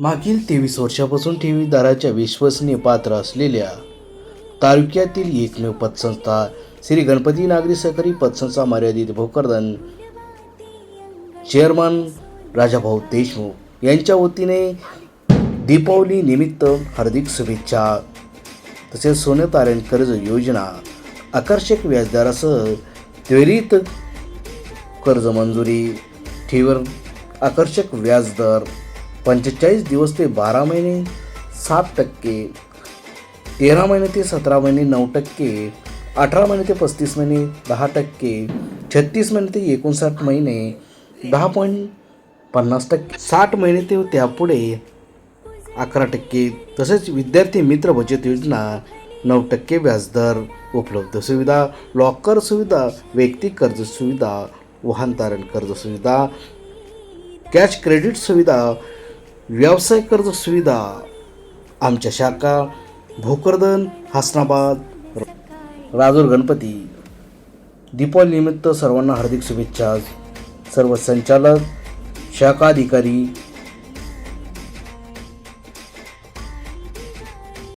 मागील तेवीस वर्षापासून ठेवीदाराच्या विश्वसनीय पात्र असलेल्या तालुक्यातील एकमेव पतसंस्था श्री गणपती नागरी सहकारी पतसंस्था मर्यादित भोकरदन चेअरमन राजाभाऊ देशमुख यांच्या वतीने दीपावली निमित्त हार्दिक शुभेच्छा. तसेच सोने तारण कर्ज योजना आकर्षक व्याजदरासह त्वरित कर्ज मंजुरी ठेवीवर आकर्षक व्याजदर पंचेचाळीस दिवस ते बारा महिने सात टक्के तेरा महिने ते सतरा महिने नऊ टक्के अठरा महिने ते पस्तीस महिने दहा टक्के छत्तीस महिने ते एकोणसाठ महिने दहा पॉईंट पन्नास टक्के साठ महिने ते त्यापुढे अकरा टक्के. तसेच विद्यार्थी मित्र बचत योजना नऊ टक्के व्याजदर उपलब्ध सुविधा लॉकर सुविधा वैयक्तिक कर्ज सुविधा वाहन तारण कर्ज सुविधा कॅश क्रेडिट सुविधा व्यवसाय कर्ज सुविधा आमच्या शाखा भोकरदन हसनाबाद राजूर गणपती. दीपावलीनिमित्त सर्वांना हार्दिक शुभेच्छा. सर्व संचालक शाखा अधिकारी